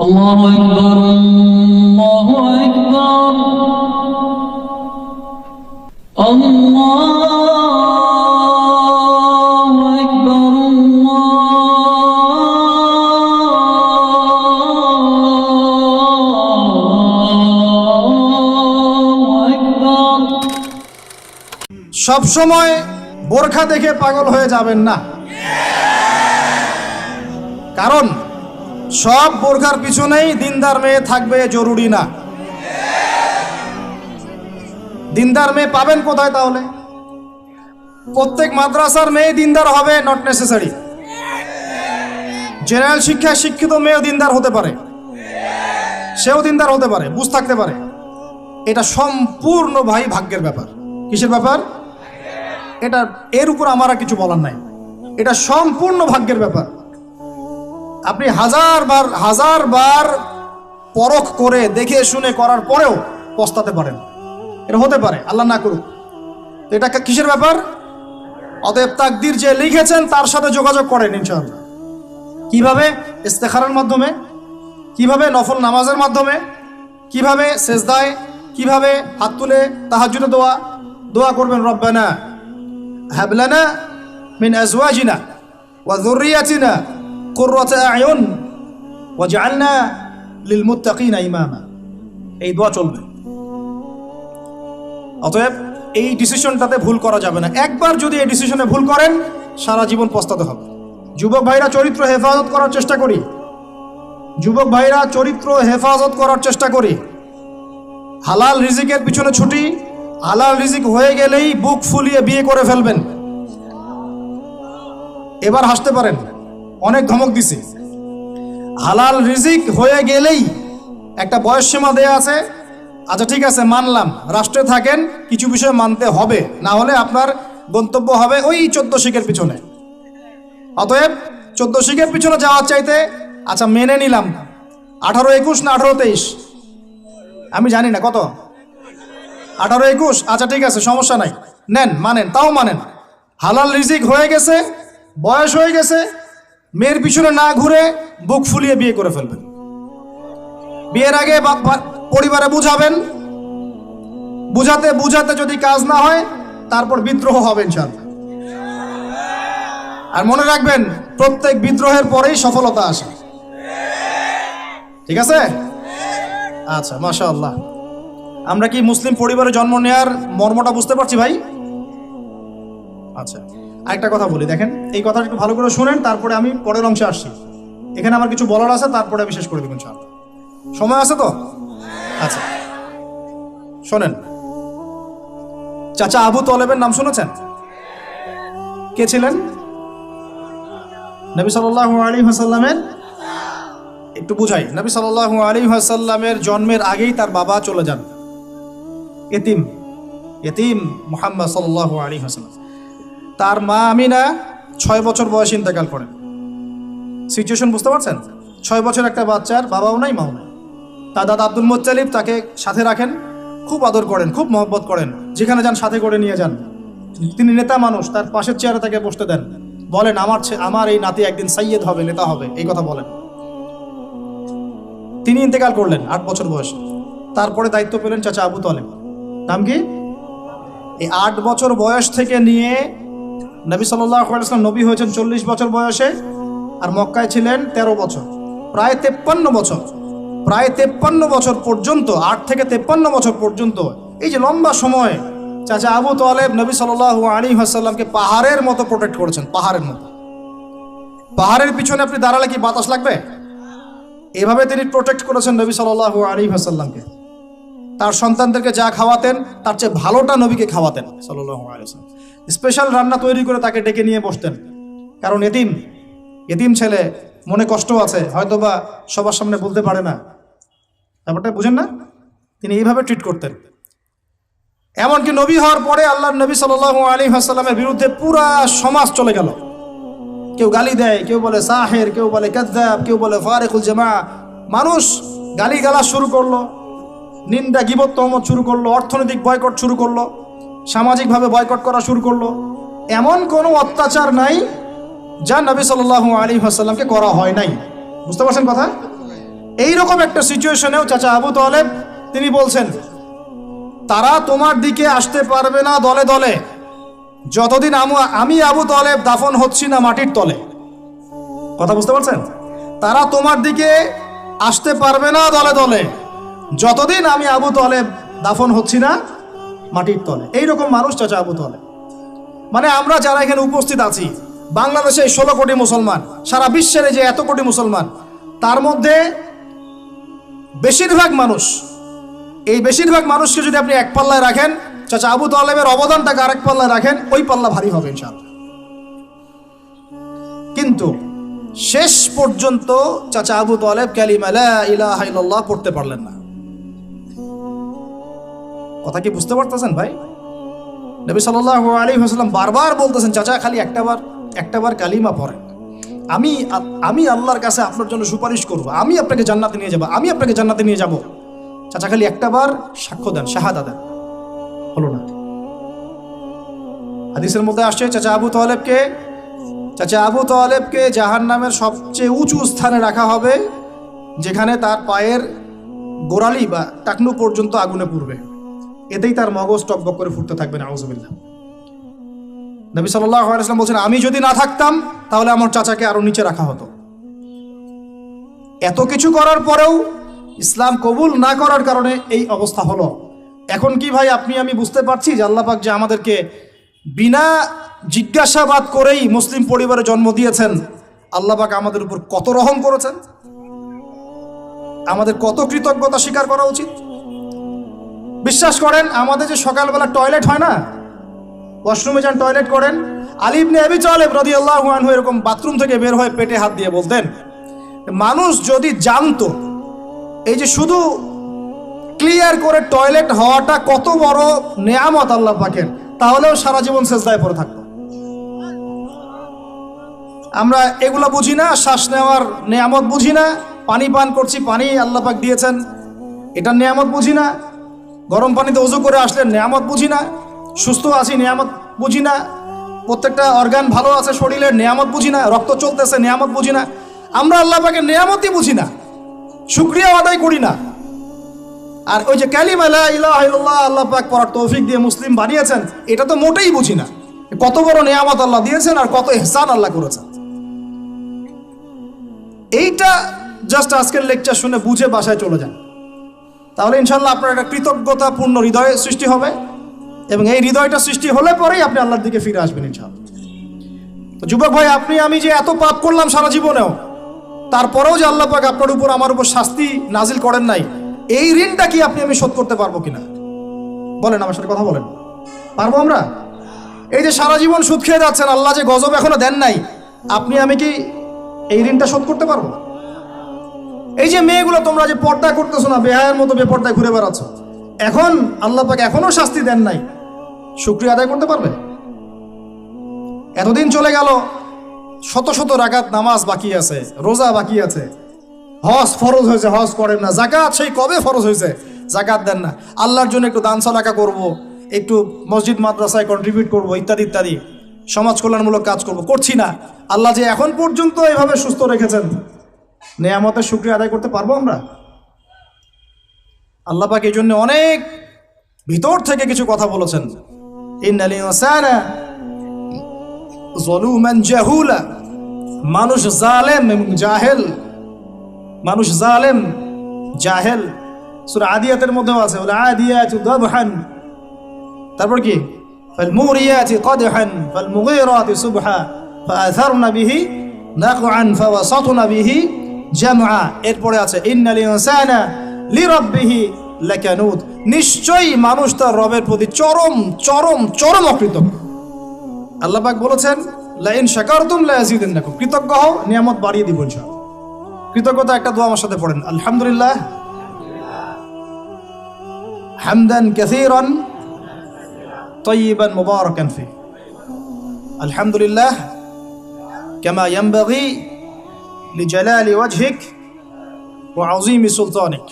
الله أكبر الله أكبر الله أكبر الله أكبر সব সময় বোরখা দেখে পাগল হয়ে যাবেন না কারণ সব বোরখার পিছনেই দিনদার মেয়ে থাকবে জরুরি না। দিনদার মেয়ে পাবেন কোথায় তাহলে? প্রত্যেক মাদ্রাসার মেয়ে দিনদার হবে নট নেসেসারি জেনারেল শিক্ষায় শিক্ষিত মেয়েও দিনদার হতে পারে। সেও দিনদার হতে পারে, বুঝ থাকতে পারে। এটা সম্পূর্ণ ভাই ভাগ্যের ব্যাপার। কিসের ব্যাপার? এটা, এর উপর আমার আর কিছু বলার নাই। এটা সম্পূর্ণ ভাগ্যের ব্যাপার। আপনি হাজার বার হাজার বার পরখ করে দেখে শুনে করার পরেও পস্তাতে পারেন। এটা হতে পারে, আল্লাহ না করুক। তো এটা কিসের ব্যাপার? অতএব তাকদির যে লিখেছেন, তার সাথে যোগাযোগ করেন ইনশাআল্লাহ। কীভাবে? ইস্তেখারের মাধ্যমে। কীভাবে? নফল নামাজের মাধ্যমে। কীভাবে? সেজদায়। কীভাবে? হাত তুলে তাহাজুদে দোয়া। দোয়া করবেন, রব্বানা হাবলানা মিন আজওয়াজিনা ওয়া যুররিয়াতিনা এই দোয়া চলবে। অতএব এই ডিসিশনটাতে ভুল করা যাবে না। একবার যদি এই ডিসিশনে ভুল করেন, সারা জীবন পস্তাতে হবে। যুবক ভাইরা চরিত্র হেফাজত করার চেষ্টা করি। যুবক ভাইরা চরিত্র হেফাজত করার চেষ্টা করি। হালাল রিজিকের পিছনে ছুটি, হালাল রিজিক হয়ে গেলেই বুক ফুলিয়ে বিয়ে করে ফেলবেন। এবার হাসতে পারেন। অনেক ধমক দিছে। হালাল রিজিক হয়ে গেলেই একটা বয়স সীমা দেয়া আছে। আচ্ছা ঠিক আছে, মানলাম। রাষ্ট্রে থাকেন, কিছু বিষয় মানতে হবে। না হলে আপনার গন্তব্য হবে ওই চোদ্দ শিখের পিছনে। অতএব, চোদ্দ শিখের পিছনে যাওয়ার চাইতে আচ্ছা মেনে নিলাম। আঠারো একুশ না আঠারো তেইশ? আমি জানি না, কত? আঠারো একুশ? আচ্ছা ঠিক আছে, সমস্যা নাই। নেন, মানেন, তাও মানেন। হালাল রিজিক হয়ে গেছে, বয়স হয়ে গেছে মেয়ের পিছনে না ঘুরে বুক ফুলিয়ে বিয়ে করে ফেলবেন। বিয়ের আগে পরিবারে বুঝাবেন। বুঝাতে বুঝাতে যদি কাজ না হয়, তারপর বিদ্রোহ হবে ইনশাআল্লাহ। আর মনে রাখবেন, প্রত্যেক বিদ্রোহের পরেই সফলতা আসে। ঠিক আছে? আচ্ছা মাশা আল্লাহ আমরা কি মুসলিম পরিবারে জন্ম নেওয়ার মর্মটা বুঝতে পারছি ভাই? আচ্ছা। আরেকটা কথা বলি, দেখেন, এই কথাটা একটু ভালো করে শোনেন, তারপরে আমি পরের অংশে আসছি। এখানে আমার কিছু বলার আছে, তারপরে আমি শেষ করে দেবেন ইনশাআল্লাহ। সময় আছে তো? আচ্ছা। শোনেন। চাচা আবু তলেবের নাম শুনেছেন? কে ছিলেন? নবী সাল্লাল্লাহু আলাইহি ওয়াসাল্লামের? একটু বুঝাই। নবী সাল্লাল্লাহু আলাইহি ওয়াসাল্লামের জন্মের আগেই তার বাবা চলে যান। এতিম। এতিম মুহাম্মদ সাল্লাল্লাহু আলাইহি ওয়াসাল্লাম। তার মা আমিনা ছয় বছর বয়সে ইন্তেকাল করেন সিচুয়েশন বুঝতে পারছেন? ছয় বছর একটা বাচ্চার বাবাও নাই, মাও নাই। তার দাদা আব্দুল মোত্তালিব তাকে সাথে রাখেন, খুব আদর করেন, খুব মহব্বত করেন। যেখানে যান, সাথে করে নিয়ে যান। তিনি নেতা মানুষ, তার পাশের চেয়ারে তাকে বসতে দেন। বলেন, আমার আমার এই নাতি একদিন সাইয়েদ হবে, নেতা হবে। এই কথা বলেন। তিনি ইন্তেকাল করলেন, আট বছর বয়সে। তারপরে দায়িত্ব পেলেন চাচা আবু তলেব। নাম কি? এই আট বছর বয়স থেকে নিয়ে নবী সাল্লাম নবী হয়েছেন চল্লিশ বছর বয়সে আর মক্কায় ছিলেন ১৩ বছর। প্রায় তেপ্পান্ন বছর। প্রায় তেপ্পান্ন বছর পর্যন্ত, আট থেকে তেপ্পান্ন বছর পর্যন্ত, এই যে লম্বা সময়, চাচা আবু তোয়ালেব নবী সাল আলী আসাল্লামকে পাহাড়ের মতো প্রোটেক্ট করেছেন, পাহাড়ের মতো। পাহাড়ের পিছনে আপনি দাঁড়ালে কি বাতাস লাগবে? এভাবে তিনি প্রোটেক্ট করেছেন নবী সাল আলী আসাল্লামকে তার সন্তানদেরকে যা খাওয়াতেন, তার চেয়ে ভালোটা নবীকে খাওয়াতেন আলিয়াল্লাম স্পেশাল রান্না তৈরি করে তাকে ডেকে নিয়ে বসতেন। কারণ এতিম এতিম ছেলে, মনে কষ্ট আছে, হয়তোবা সবার সামনে বলতে পারে না। ব্যাপারটা বুঝেন না? তিনি এইভাবে ট্রিট করতেন। এমনকি নবী হওয়ার পরে আল্লাহ নবী সাল আলী আসাল্লামের বিরুদ্ধে পুরা সমাজ চলে গেল। কেউ গালি দেয়, কেউ বলে সাহের, কেউ বলে কাদ্দাব কেউ বলে ফারেকুল জামা মানুষ গালি গালা শুরু করল। নিন্দা গিবত শুরু করল, অর্থনৈতিক বয়কট শুরু করল, সামাজিকভাবে বয়কট করা শুরু করল। এমন কোনো অত্যাচার নাই যা নবী সাল্লাল্লাহু আলী আসাল্লামকে করা হয় নাই। বুঝতে পারছেন কথা? এইরকম একটা সিচুয়েশনেও চাচা আবু তালেব, তিনি বলছেন, তারা তোমার দিকে আসতে পারবে না দলে দলে। যতদিন আমি আবু তলেব দাফন হচ্ছি না মাটির তলে। কথা বুঝতে পারছেন? তারা তোমার দিকে আসতে পারবে না দলে দলে। যতদিন আমি আবু তলেব দাফন হচ্ছি না, মাটির তলে। এইরকম মানুষ চাচা আবু তলেব। মানে আমরা যারা এখানে উপস্থিত আছি, বাংলাদেশে ষোলো কোটি মুসলমান, সারা বিশ্বের যে এত কোটি মুসলমান, তার মধ্যে বেশিরভাগ মানুষ, এই বেশিরভাগ মানুষকে যদি আপনি এক পাল্লায় রাখেন, চাচা আবু তালেবের অবদানটাকে আরেক পাল্লায় রাখেন, ওই পাল্লা ভারী হবে ইনশাআল্লাহ। কিন্তু শেষ পর্যন্ত চাচা আবু তালেব কালিমা লা ইলাহা পড়তে পারলেন না। কথা কি বুঝতে পারতেছেন ভাই? নবী সাল্লাল্লাহু আলাইহি ওয়াসাল্লাম বারবার বলতেছেন, চাচা, খালি একটাবার একটাবার কালিমা পড়েন। আমি আমি আল্লাহর কাছে আপনার জন্য সুপারিশ করব। আমি আপনাকে জান্নাতে নিয়ে যাব, আমি আপনাকে জান্নাতে নিয়ে যাব। চাচা, খালি একটাবার সাক্ষ্য দেন, শাহাদা দেন। হলো না। হাদিসের মধ্যে আসছে, চাচা আবু তোয়ালেবকে চাচা আবু তালেবকে জাহান নামের সবচেয়ে উঁচু স্থানে রাখা হবে, যেখানে তার পায়ের গোড়ালি বা টাকনু পর্যন্ত আগুনে পুড়বে। এতেই তার মগজ টকবক করে ফুটতে থাকবে না আউজবিল্লাহ নবী আলাইসলাম বলছেন, আমি যদি না থাকতাম, তাহলে আমার চাচাকে আরও নিচে রাখা হতো। এত কিছু করার পরেও ইসলাম কবুল না করার কারণে এই অবস্থা হলো। এখন কি ভাই, আপনি, আমি বুঝতে পারছি যে আল্লাপাক যে আমাদেরকে বিনা জিজ্ঞাসাবাদ করেই মুসলিম পরিবারে জন্ম দিয়েছেন আল্লাপাক আমাদের উপর কত রহম করেছেন? আমাদের কত কৃতজ্ঞতা স্বীকার করা উচিত? বিশ্বাস করেন, আমাদের যে সকালবেলা টয়লেট হয় না? ওয়াশরুমে যান টয়লেট করেন। আলিবনে আবি চলেব রদি আল্লাহ এরকম বাথরুম থেকে বের হয়ে পেটে হাত দিয়ে বলতেন, মানুষ যদি জানতো, এই যে শুধু ক্লিয়ার করে টয়লেট হওয়াটা কত বড় নেয়ামত আল্লাহ পাকের, তাহলেও সারা জীবন শেষদায় পড়ে থাকতো। আমরা এগুলো বুঝি না, শ্বাস নেওয়ার নেয়ামত বুঝি না, পানি পান করছি, পানি আল্লাহ পাক দিয়েছেন, এটার নেয়ামত বুঝি না। গরম পানিতে উজু করে আসলে নেয়ামত বুঝি না, সুস্থ আছি, নেয়ামত বুঝি না, প্রত্যেকটা অর্গান ভালো আছে শরীরের নেয়ামত বুঝি না, রক্ত চলতেছে, নেয়ামত বুঝি না। আমরা আল্লাহ পাকে নেয়ামতই বুঝি না, শুক্রিয়া আদায় করি না। আর ওই যে কালিমা লা ইলাহা আল্লাহ পাক পড়ার তৌফিক দিয়ে মুসলিম বানিয়েছেন, এটা তো মোটেই বুঝি না। কত বড় নেয়ামত আল্লাহ দিয়েছেন আর কত ইহসান আল্লাহ করেছেন। এইটা জাস্ট আজকের লেকচার শুনে বুঝে বাসায় চলে যান। তাহলে ইনশাল্লাহ আপনার একটা কৃতজ্ঞতাপূর্ণ হৃদয় সৃষ্টি হবে এবং এই হৃদয়টা সৃষ্টি হলে পরেই আপনি আল্লাহর দিকে ফিরে আসবেন ইনশাল্লাহ যুবক ভাই, আপনি, আমি যে এত পাপ করলাম সারা জীবনেও, তারপরেও যে আল্লাহ পাক আপনার উপর আমার উপর শাস্তি নাজিল করেন নাই, এই ঋণটা কি আপনি আমি শোধ করতে পারব কিনা? বলেন, আমার সাথে কথা বলেন। পারব আমরা? এই যে সারা জীবন সুদ খেয়ে যাচ্ছেন, আল্লাহ যে গজব এখনও দেন নাই, আপনি আমি কি এই ঋণটা শোধ করতে পারব? এই যে মেয়েগুলো, তোমরা যে পর্দা করতেছো না, বেহায়ের মতো বেপর্দায় ঘুরে বেড়াচ্ছ। এখন আল্লাহ পাক এখনও শাস্তি দেন নাই। শুক্রিয়া আদায় করতে পারবে? এতদিন চলে গেল, শত শত রাকাত নামাজ বাকি আছে, রোজা বাকি আছে। হজ ফরজ হয়েছে, হজ করেন না। জাকাত সেই কবে ফরজ হয়েছে? জাকাত দেন না। আল্লাহর জন্য একটু দান সালাকা করব, একটু মসজিদ, মাদ্রাসায় কন্ট্রিবিউট করব, ইত্যাদি ইত্যাদি। সমাজ কল্যাণমূলক কাজ করব। করছি না। আল্লাহ যে এখন পর্যন্ত এভাবে সুস্থ রেখেছেন নেয়ামতের শুক্রিয়া আদায় করতে পারবো আমরা আল্লাহ পাক এই জন্য অনেক ভিতর থেকে কিছু কথা বলেছেন ইন্নাল ইনসানা জলুমান জাহুলা মানুষ জালেম এবং জাহেল মানুষ জালেম জাহেল সূরা আদিয়াতের মধ্যেও আছে ওলা আদিয়াতু দাবহান তারপর কি فالموريات قدحا فالمغيرات صبحا فأثرن به نقعا فوسطن به জামআ এরপরে আছে ইন্নাল ইনসানা লিরাব্বিহি লাকানুদ নিশ্চয়ই মানুষ তার রবের প্রতি চরম চরম চরম অকৃতজ্ঞ আল্লাহ পাক বলেছেন লাইন শাকারতুম লা ইয়াজিদান্নাকুম কৃতজ্ঞ হও নিয়ামত বাড়িয়ে দিব ইনশাআল্লাহ কৃতজ্ঞতা একটা দোয়া আমার সাথে পড়েন আলহামদুলিল্লাহ হামদান কাসীরান طيبا مباركا فيه الحمد لله كما ينبغي لجلال وجهك وعظيم سلطانك.